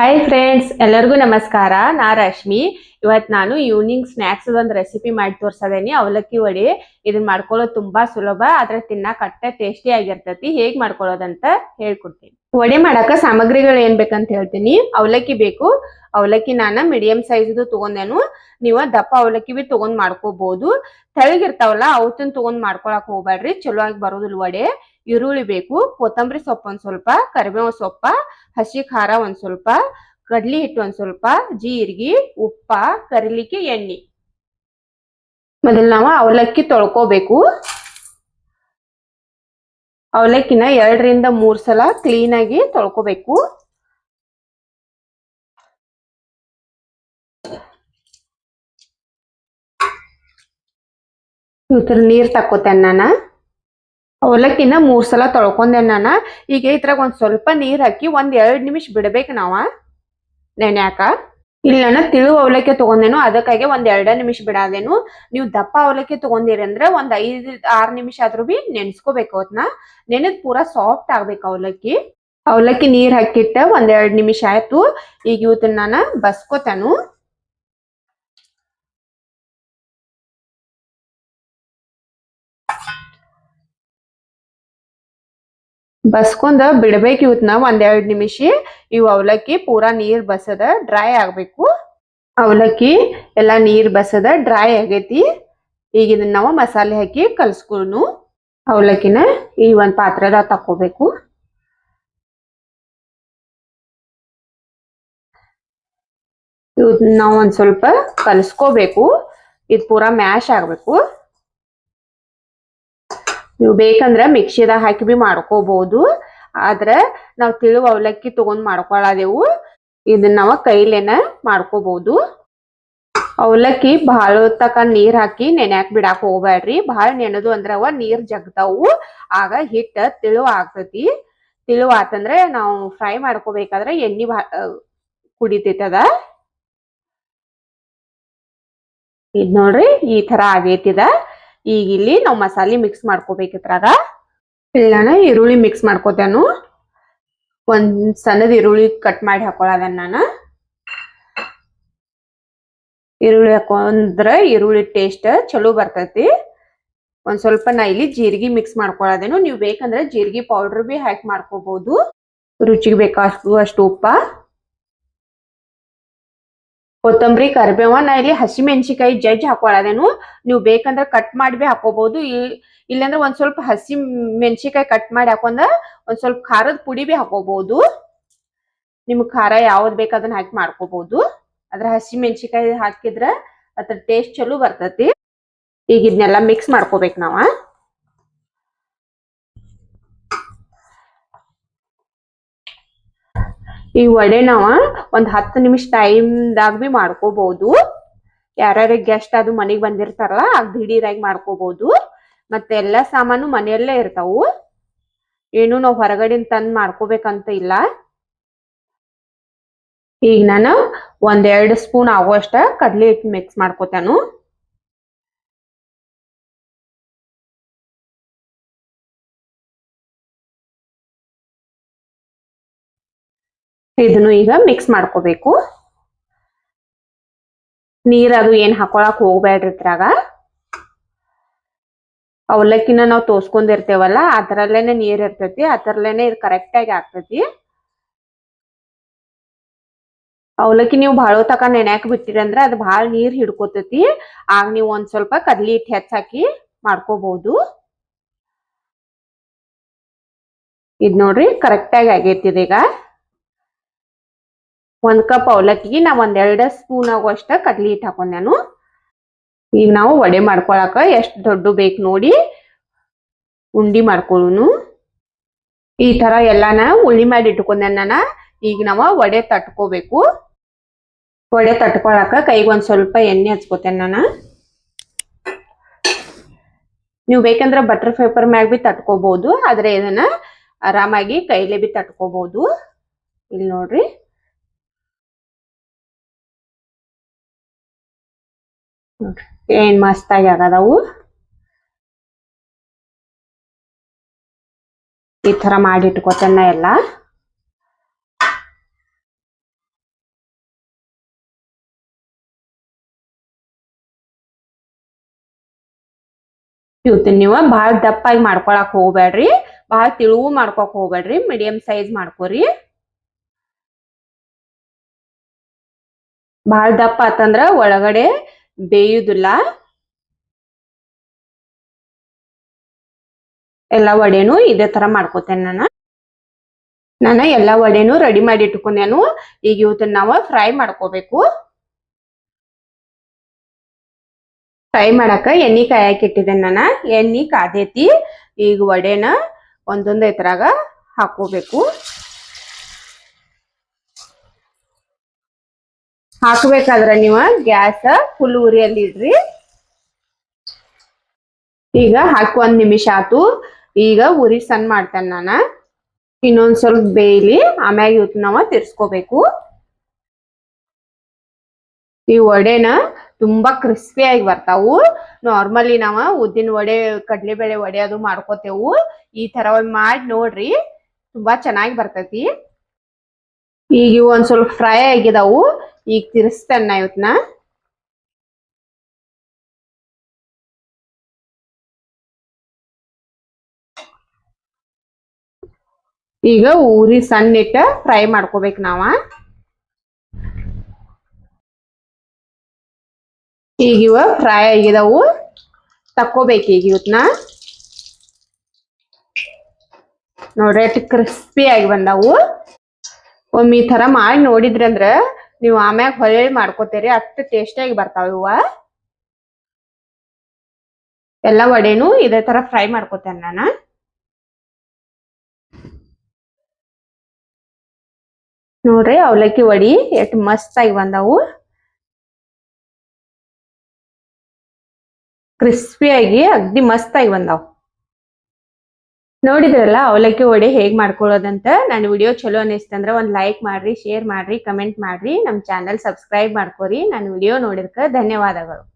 Hi friends ಎಲ್ಲರಿಗೂ ನಮಸ್ಕಾರ. ನಾ ರಶ್ಮಿ. ಇವತ್ತು ನಾನು ಈವ್ನಿಂಗ್ ಸ್ನ್ಯಾಕ್ಸ್ ಒಂದು ರೆಸಿಪಿ ಮಾಡಿ ತೋರ್ಸದೇನಿ. ಅವಲಕ್ಕಿ ವಡೆ. ಇದನ್ನ ಮಾಡ್ಕೊಳ್ಳೋದು ತುಂಬಾ ಸುಲಭ, ಆದ್ರೆ ತಿನ್ನಕ್ ಅಟ್ಟೆ ಟೇಸ್ಟಿ ಆಗಿರ್ತೈತಿ. ಹೇಗ್ ಮಾಡ್ಕೊಳ್ಳೋದಂತ ಹೇಳ್ಕೊಡ್ತೀನಿ. ವಡೆ ಮಾಡಾಕ ಸಾಮಗ್ರಿಗಳು ಏನ್ ಬೇಕಂತ ಹೇಳ್ತೀನಿ. ಅವಲಕ್ಕಿ ಬೇಕು. ಅವಲಕ್ಕಿ ನಾನು ಮೀಡಿಯಂ ಸೈಜ್ದು ತಗೊಂಡೇನು. ನೀವು ದಪ್ಪ ಅವಲಕ್ಕಿ ಬಿ ತಗೊಂಡ್ ಮಾಡ್ಕೋಬಹುದು ತೆಳಗಿರ್ತಾವಲ್ಲ, ಅವತ್ತನ್ ತಗೊಂಡ್ ಮಾಡ್ಕೊಳಕ್ ಹೋಗ್ಬೇಡ್ರಿ ಚಲೋ ಆಗಿ ಬರೋದಿಲ್ಲ ವಡೆ. ಈರುಳ್ಳಿ ಬೇಕು, ಕೊತ್ತಂಬರಿ ಸೊಪ್ಪು ಒಂದ್ ಸ್ವಲ್ಪ ಕರಿಬೇವು ಸೊಪ್ಪ, ಹಸಿ ಖಾರ ಒಂದ್ ಸ್ವಲ್ಪ, ಕಡ್ಲಿ ಹಿಟ್ಟು ಒಂದ್ ಸ್ವಲ್ಪ, ಜೀರಿಗೆ, ಉಪ್ಪ, ಕರಿಲಿಕ್ಕೆ ಎಣ್ಣೆ. ಮೊದಲು ನಾವು ಅವಲಕ್ಕಿ ತೊಳ್ಕೋಬೇಕು. ಅವಲಕ್ಕಿನ ಎರಡರಿಂದ ಮೂರ್ ಸಲ ಕ್ಲೀನ್ ಆಗಿ ತೊಳ್ಕೋಬೇಕು. ಇವ್ರ ನೀರ್ ತಕ್ಕೋತೇನೆ ನಾನು. ಅವಲಕ್ಕಿನ ಮೂರ್ ಸಲ ತೊಳ್ಕೊಂಡೆ ನಾನು ಈಗ ಇದ್ರಾಗ ಒಂದ್ ಸ್ವಲ್ಪ ನೀರ್ ಹಾಕಿ ಒಂದ್ ಎರಡ್ ನಿಮಿಷ ಬಿಡ್ಬೇಕು ನಾವ. ನೆನ್ಯಾಕ ಇಲ್ಲಿ ನಾನು ತಿಳು ಅವಲಕ್ಕಿ ತಗೊಂಡೇನು, ಅದಕ್ಕಾಗಿ ಒಂದ್ ಎರಡ ನಿಮಿಷ ಬಿಡಾದೇನು. ನೀವು ದಪ್ಪ ಅವಲಕ್ಕಿ ತಗೊಂಡಿರಿ ಅಂದ್ರೆ ಒಂದ್ ಐದ್, ಆರ್ ನಿಮಿಷ ಆದ್ರೂ ಬಿ ನೆನ್ಸ್ಕೋಬೇಕು ಅವತ್ನ ನೆನೆದ್ ಪೂರಾ ಸಾಫ್ಟ್ ಆಗ್ಬೇಕು ಅವಲಕ್ಕಿ. ಅವಲಕ್ಕಿ ನೀರ್ ಹಾಕಿಟ್ಟ ಒಂದ್ ಎರಡ್ ನಿಮಿಷ ಆಯ್ತು. ಈಗ ಇವತ್ತಿನ ನಾನು ಬಸ್ಕೋತಾನು. ಬಸ್ಕೊಂಡ ಬಿಡ್ಬೇಕು ನಾವು ಒಂದೆರಡು ನಿಮಿಷ. ಇವು ಅವಲಕ್ಕಿ ಪೂರಾ ನೀರ್ ಬಸದ ಡ್ರೈ ಆಗಬೇಕು. ಅವಲಕ್ಕಿ ಎಲ್ಲ ನೀರ್ ಬಸದ ಡ್ರೈ ಆಗೈತಿ. ಈಗ ಇದನ್ನ ನಾವು ಮಸಾಲೆ ಹಾಕಿ ಕಲ್ಸ್ಕೊಂಡು ಅವಲಕ್ಕಿನ ಈ ಒಂದು ಪಾತ್ರೆದಾಗ ತಕ್ಕೋಬೇಕು. ಇವತ್ತು ನಾವು ಒಂದು ಸ್ವಲ್ಪ ಕಲ್ಸ್ಕೋಬೇಕು. ಇದು ಪೂರಾ ಮ್ಯಾಶ್ ಆಗ್ಬೇಕು. ನೀವು ಬೇಕಂದ್ರೆ ಮಿಕ್ಸಿದಾಗ ಹಾಕಿ ಬಿ ಮಾಡ್ಕೋಬಹುದು ಆದ್ರೆ ನಾವು ತಿಳು ಅವಲಕ್ಕಿ ತಗೊಂಡ್ ಮಾಡ್ಕೊಳ್ಳೋದೆವು ಇದನ್ನ ನಾವು ಕೈಲೇನ ಮಾಡ್ಕೋಬಹುದು ಅವಲಕ್ಕಿ ಬಹಳ ತಕ ನೀರ್ ಹಾಕಿ ನೆನ್ಯಾಕ್ ಬಿಡಾಕ್ ಹೋಗ್ಬ್ಯಾಡ್ರಿ. ಬಹಳ ನೆನದು ಅಂದ್ರ ಅವ ನೀರ್ ಜಗ್ತಾವು. ಆಗ ಹಿಟ್ಟ ತಿಳು ಆಗ್ತತಿ. ತಿಳು ಆತಂದ್ರೆ ನಾವು ಫ್ರೈ ಮಾಡ್ಕೋಬೇಕಾದ್ರೆ ಎಣ್ಣಿ ಕುಡಿತೈತದ ಇದ್ ನೋಡ್ರಿ ಈ ತರ ಆಗೈತಿದ ಈಗ ಇಲ್ಲಿ ನಾವು ಮಸಾಲೆ ಮಿಕ್ಸ್ ಮಾಡ್ಕೋಬೇಕು ಇದ್ರಾಗ. ಇಲ್ಲನ ಈರುಳ್ಳಿ ಮಿಕ್ಸ್ ಮಾಡ್ಕೋತೇನು. ಒಂದ್ ಸಣ್ಣದ ಈರುಳ್ಳಿ ಕಟ್ ಮಾಡಿ ಹಾಕೊಳದನ್ನ ನಾನು. ಈರುಳ್ಳಿ ಹಾಕೊಂಡ್ರೆ ಈರುಳ್ಳಿ ಟೇಸ್ಟ್ ಚಲೋ ಬರ್ತೈತಿ. ಒಂದ್ ಸ್ವಲ್ಪ ನಾ ಇಲ್ಲಿ ಜೀರಿಗೆ ಮಿಕ್ಸ್ ಮಾಡ್ಕೊಳ್ಳೋದೇನು ನೀವು ಬೇಕಂದ್ರೆ ಜೀರಿಗೆ ಪೌಡರ್ ಬಿ ಹಾಕಿ ಮಾಡ್ಕೋಬಹುದು ರುಚಿಗೆ ಅಷ್ಟು ಉಪ್ಪ. ಕೊತ್ತಂಬರಿ ಕರಿಬೇವ ನಾ ಇಲ್ಲಿ ಹಸಿ ಮೆಣಸಿಕಾಯಿ ಜಜ್ಜ್ ಹಾಕೊಳ್ಳೋದೇನು ನೀವು ಬೇಕಂದ್ರೆ ಕಟ್ ಮಾಡಿ ಬಿ ಹಾಕೋಬಹುದು ಇಲ್ಲಾಂದ್ರೆ ಒಂದ್ ಸ್ವಲ್ಪ ಹಸಿ ಮೆಣಸಿಕಾಯಿ ಕಟ್ ಮಾಡಿ ಹಾಕೊಂಡ ಒಂದ್ ಸ್ವಲ್ಪ ಖಾರದ ಪುಡಿ ಬಿ ಹಾಕೋಬಹುದು ನಿಮ್ಗೆ ಖಾರ ಯಾವ್ದ್ ಬೇಕು ಅದನ್ನ ಹಾಕಿ ಮಾಡ್ಕೋಬಹುದು ಅದ್ರ ಹಸಿ ಮೆಣಸಿಕಾಯಿ ಹಾಕಿದ್ರ ಅದ್ರ ಟೇಸ್ಟ್ ಚಲೋ ಬರ್ತತಿ. ಈಗ ಇದನ್ನೆಲ್ಲ ಮಿಕ್ಸ್ ಮಾಡ್ಕೋಬೇಕು ನಾವ. ಈ ವಡೆ ನಾವ ಒಂದ್ ಹತ್ತು ನಿಮಿಷ ಟೈಮ್ದಾಗ ಬಿ ಮಾಡ್ಕೋಬಹುದು ಯಾರ್ಯಾರ ಗೆಸ್ಟ್ ಅದು ಮನೆಗ್ ಬಂದಿರ್ತಾರಲ್ಲ ಆಗ ದಿಢೀರಾಗಿ ಮಾಡ್ಕೋಬಹುದು ಮತ್ತೆ ಎಲ್ಲಾ ಸಾಮಾನು ಮನೆಯಲ್ಲೇ ಇರ್ತಾವು. ಏನು ನಾವು ಹೊರಗಡೆ ತಂದ್ ಮಾಡ್ಕೋಬೇಕಂತ ಇಲ್ಲ. ಈಗ ನಾನು ಒಂದೆರಡು ಸ್ಪೂನ್ ಆಗುವಷ್ಟ ಕಡ್ಲಿ ಹಿಟ್ಟು ಮಿಕ್ಸ್ ಮಾಡ್ಕೋತಾನು. ಇದನ್ನು ಈಗ ಮಿಕ್ಸ್ ಮಾಡ್ಕೋಬೇಕು. ನೀರ್ ಅದು ಏನ್ ಹಾಕೊಳಕ್ ಹೋಗ್ಬೇಡ್ರಿ ಇದ್ರಾಗ. ಅವಲಕ್ಕಿನ ನಾವು ತೋಸ್ಕೊಂಡಿರ್ತೇವಲ್ಲ, ಅದರಲ್ಲೇನೆ ನೀರ್ ಇರ್ತೈತಿ, ಅದರಲ್ಲೇನೆ ಇದು ಕರೆಕ್ಟ್ ಆಗಿ ಆಗ್ತೈತಿ. ಅವಲಕ್ಕಿ ನೀವು ಭಾಳ ತಕ ನೆನ್ಯಾಕ್ ಬಿಟ್ಟಿರಿ ಅಂದ್ರ ಅದ್ ಭಾಳ ನೀರ್ ಹಿಡ್ಕೋತೈತಿ. ಆಗ ನೀವು ಒಂದ್ ಸ್ವಲ್ಪ ಕಡ್ಲಿ ಹಿಟ್ಟು ಹೆಚ್ಚಾಕಿ ಮಾಡ್ಕೋಬಹುದು ಇದ್ ನೋಡ್ರಿ ಕರೆಕ್ಟ್ ಆಗಿ ಆಗೈತಿ ಈಗ ಒಂದ್ ಕಪ್ ಅವಲಕ್ಕಿಗೆ ನಾ ಒಂದ್ ಎರಡ್ ಸ್ಪೂನ್ ಆಗುವಷ್ಟ ಕಡ್ಲಿ ಹಿಟ್ಟು ಹಾಕೊಂಡೆನು ಈಗ ನಾವು ವಡೆ ಮಾಡ್ಕೊಳಕ ಎಷ್ಟು ದೊಡ್ಡ ಬೇಕು ನೋಡಿ ಉಂಡಿ ಮಾಡ್ಕೊಳ್ಳೋನು ಈ ತರ ಎಲ್ಲಾನ ಉಳ್ಳಿ ಮಾಡಿ ಇಟ್ಕೊಂಡೆ ನಾನು ಈಗ ನಾವು ವಡೆ ತಟ್ಕೋಬೇಕು. ವಡೆ ತಟ್ಕೊಳಕ ಕೈಗೆ ಒಂದ್ ಸ್ವಲ್ಪ ಎಣ್ಣೆ ಹಚ್ಕೋತೇನೆ ನಾನು. ನೀವು ಬೇಕಂದ್ರೆ ಬಟರ್ ಪೇಪರ್ ಮ್ಯಾಗ ಬಿ ತಟ್ಕೋಬಹುದು ಆದ್ರೆ ಇದನ್ನ ಆರಾಮಾಗಿ ಕೈಲೇ ಬಿ ತಟ್ಕೋಬಹುದು ಇಲ್ಲಿ ನೋಡ್ರಿ. ಏನ್ ಮಸ್ತಾಗಿ ಆಗದವು ಈ ತರ ಮಾಡಿ ಇಟ್ಕೋತೇನೆ ಎಲ್ಲ. ಇವತ್ತಿನ ನೀವು ಭಾಳ ದಪ್ಪಾಗಿ ಮಾಡ್ಕೊಳಕ್ ಹೋಗ್ಬೇಡ್ರಿ ಭಾಳ ತಿಳುವು ಮಾಡ್ಕೊಕ್ ಹೋಗ್ಬೇಡ್ರಿ ಮೀಡಿಯಂ ಸೈಜ್ ಮಾಡ್ಕೋರಿ. ಭಾಳ ದಪ್ಪ ಆತಂದ್ರ ಒಳಗಡೆ ಬೇಯುದಿಲ್ಲ? ಎಲ್ಲ ವಡೆನು ಇದೇ ತರ ಮಾಡ್ಕೋತೇನೆ ನಾನು. ನಾನು ಎಲ್ಲ ವಡೆನು ರೆಡಿ ಮಾಡಿ ಇಟ್ಕೊಂಡೇನು, ಈಗ ಇವತ್ತನ್ನ ನಾವು ಫ್ರೈ ಮಾಡ್ಕೋಬೇಕು. ಫ್ರೈ ಮಾಡಾಕ ಎಣ್ಣೆ ಕಾಯಕ್ಕೆ ಇಟ್ಟಿದ್ದೇನೆ ನಾನು. ಎಣ್ಣೆ ಕಾದೈತಿ, ಈಗ ವಡೆನ ಒಂದೊಂದೇ ತರಾಗ ಹಾಕೋಬೇಕು. ಹಾಕ್ಬೇಕಾದ್ರ ನೀವು ಗ್ಯಾಸ್ ಫುಲ್ ಉರಿಯಲ್ಲಿ ಇಡ್ರಿ. ಈಗ ಹಾಕಿ ಒಂದ್ ನಿಮಿಷ ಆತು. ಈಗ ಉರಿ ಸಣ್ಣ ಮಾಡ್ತೇನೆ ನಾನು. ಇನ್ನೊಂದ್ ಸ್ವಲ್ಪ ಬೇಯ್ಲಿ, ಆಮ್ಯಾಗ ಇವತ್ತು ನಾವ ತಿರ್ಸ್ಕೋಬೇಕು. ಈ ವಡೆನ ತುಂಬಾ ಕ್ರಿಸ್ಪಿ ಆಗಿ ಬರ್ತಾವು. ನಾರ್ಮಲಿ ನಾವ ಉದ್ದಿನ ವಡೆ, ಕಡ್ಲೆಬೇಳೆ ವಡೆ ಅದು ಮಾಡ್ಕೋತೇವು. ಈ ತರ ಮಾಡಿ ನೋಡ್ರಿ, ತುಂಬಾ ಚೆನ್ನಾಗಿ ಬರ್ತೈತಿ. ಈಗ ಇವು ಒಂದ್ ಸ್ವಲ್ಪ ಫ್ರೈ ಆಗಿದಾವು. ಈಗ ತಿರ್ಸ್ತಾನ ಇವತ್ನ. ಈಗ ಊರಿ ಸಣ್ಣ ಫ್ರೈ ಮಾಡ್ಕೋಬೇಕು ನಾವ. ಈಗ ಇವ ಫ್ರೈ ಆಗಿದಾವು. ತಕ್ಕೋಬೇಕು ಈಗ ಇವತ್ನ. ನೋಡ್ರಿ ಕ್ರಿಸ್ಪಿ ಆಗಿ ಬಂದಾವು. ಒಮ್ಮೆ ಈ ತರ ಮಾಡಿ ನೋಡಿದ್ರಿ ಅಂದ್ರ ನೀವು ಆಮ್ಯಾಗ ಹೊಳ್ಳಿ ಮಾಡ್ಕೋತೀರಿ, ಅಷ್ಟು ಟೇಸ್ಟಿಯಾಗಿ ಬರ್ತಾವ ಇವ ಎಲ್ಲ ವಡೆನು ಇದೇ ತರ ಫ್ರೈ ಮಾಡ್ಕೋತೇನೆ ನಾನು. ನೋಡ್ರಿ ಅವಲಕ್ಕಿ ವಡಿ ಎಷ್ಟು ಮಸ್ತ್ ಆಗಿ ಬಂದವು. ಕ್ರಿಸ್ಪಿಯಾಗಿ ಅಗ್ದಿ ಮಸ್ತ್ ಆಗಿ ಬಂದಾವ್. ನೋಡಿದ್ರಲ್ಲ, ಅವಲಕ್ಕಿ ವಡೆ ಹೇಗ್ ಮಾಡ್ಕೊಳ್ಳೋದಂತ? ನನ್ನ ವಿಡಿಯೋ ಚಲೋ ಅನಿಸ್ತಂದ್ರ ಒಂದ್ ಲೈಕ್ ಮಾಡ್ರಿ ಶೇರ್ ಮಾಡ್ರಿ ಕಮೆಂಟ್ ಮಾಡ್ರಿ. ನಮ್ ಚಾನಲ್ ಸಬ್ಸ್ಕ್ರೈಬ್ ಮಾಡ್ಕೊರಿ. ನನ್ನ ವಿಡಿಯೋ ನೋಡಿದ್ಕ ಧನ್ಯವಾದಗಳು.